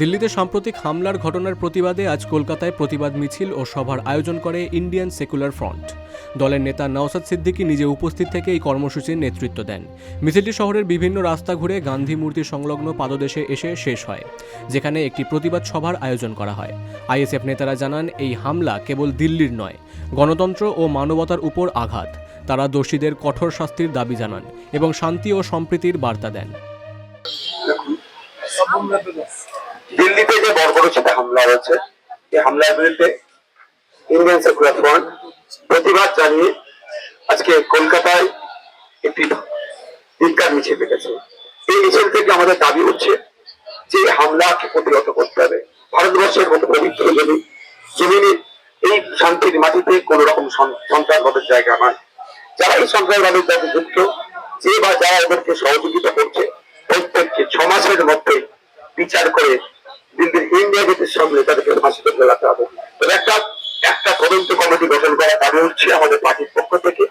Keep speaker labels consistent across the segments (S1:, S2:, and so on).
S1: দিল্লিতে সাম্প্রতিক হামলার ঘটনার প্রতিবাদে আজ কলকাতায় প্রতিবাদ মিছিল ও সভার আয়োজন করে ইন্ডিয়ান সেকুলার ফ্রন্ট। দলের নেতা নওসাদ সিদ্দিকী নিজে উপস্থিত থেকে এই কর্মসূচির নেতৃত্ব দেন। মিছিলটি শহরের বিভিন্ন রাস্তা ঘুরে গান্ধী মূর্তি সংলগ্ন পাদদেশে এসে শেষ হয়, যেখানে একটি প্রতিবাদ সভার আয়োজন করা হয়। আইএসএফ নেতারা জানান, এই হামলা কেবল দিল্লির নয়, গণতন্ত্র ও মানবতার উপর আঘাত। তারা দোষীদের কঠোর শাস্তির দাবি জানান এবং শান্তি ও সম্প্রীতির বার্তা দেন।
S2: দিল্লিতে যে বর্বরচিত হামলা হয়েছে এই হামলার বিরুদ্ধে ইন্ডিয়ান সেকুলার ফ্রন্ট প্রতিবাদ জানিয়ে আজকে কলকাতায় একটি ধিক্কার মিছিল ডেকেছে। এই মিছিল থেকে আমাদের দাবি হচ্ছে যে হামলাকে প্রতিহত করতে হবে। ভারতবর্ষের মতো পবিত্র জমি জমিনে এই শান্তির মাটিতে কোন রকম সন্ত্রাসবাদের জায়গা নয় যারা এই সন্ত্রাসবাদের সাথে যুক্ত, যে বা যারা এদেরকে সহযোগিতা করছে, প্রত্যেককে ছ মাসের মধ্যে বিচার করে দিল্লির ইন্ডিয়া গেটের সামনে তাদেরকে ফাঁসিতে ফেলাতে হবে। একটা একটা তদন্ত কমিটি গঠন করা দাবি হচ্ছে আমাদের পার্টির পক্ষ থেকে।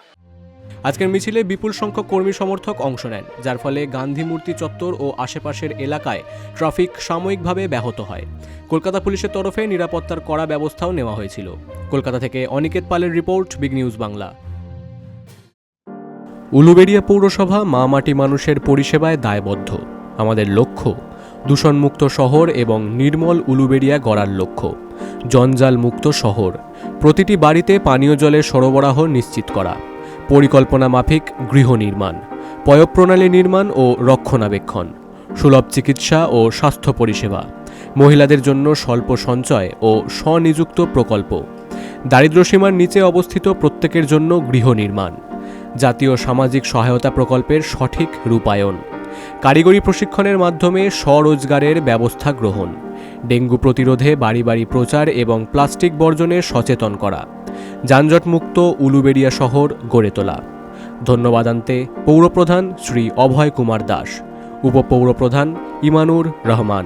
S1: আজকের মিছিলে বিপুল সংখ্যক কর্মী সমর্থক অংশ নেন, যার ফলে গান্ধী মূর্তি চত্বর ও আশেপাশের এলাকায় ট্রাফিক সাময়িকভাবে ব্যাহত হয়। কলকাতা পুলিশের তরফে নিরাপত্তার কড়া ব্যবস্থাও নেওয়া হয়েছিল। কলকাতা থেকে অনিকেত পালের report, big news Bangla. Uluberia পৌরসভা মা মাটি মানুষের পরিষেবায় দায়বদ্ধ। আমাদের লক্ষ্য দূষণমুক্ত শহর এবং নির্মল উলুবেড়িয়া গড়ার লক্ষ্য। জঞ্জাল মুক্ত শহর। প্রতিটি বাড়িতে পানীয় জলের সরবরাহ নিশ্চিত করা। পরিকল্পনা মাফিক গৃহ নির্মাণ। পয়ঃপ্রণালী নির্মাণ ও রক্ষণাবেক্ষণ। সুলভ চিকিৎসা ও স্বাস্থ্য পরিষেবা। মহিলাদের জন্য স্বল্প সঞ্চয় ও স্বনিযুক্ত প্রকল্প। দারিদ্র্যসীমার নিচে অবস্থিত প্রত্যেকের জন্য গৃহ নির্মাণ। জাতীয় সামাজিক সহায়তা প্রকল্পের সঠিক রূপায়ণ। কারিগরি প্রশিক্ষণের মাধ্যমে স্বরোজগারের ব্যবস্থা গ্রহণ, ডেঙ্গু প্রতিরোধে বাড়ি বাড়ি প্রচার এবং প্লাস্টিক বর্জনে সচেতন করা, যানজটমুক্ত উলুবেড়িয়া শহর গড়ে তোলা। ধন্যবাদ আনতে পৌরপ্রধান শ্রী অভয় কুমার দাস, উপপৌরপ্রধান ইমানুর রহমান।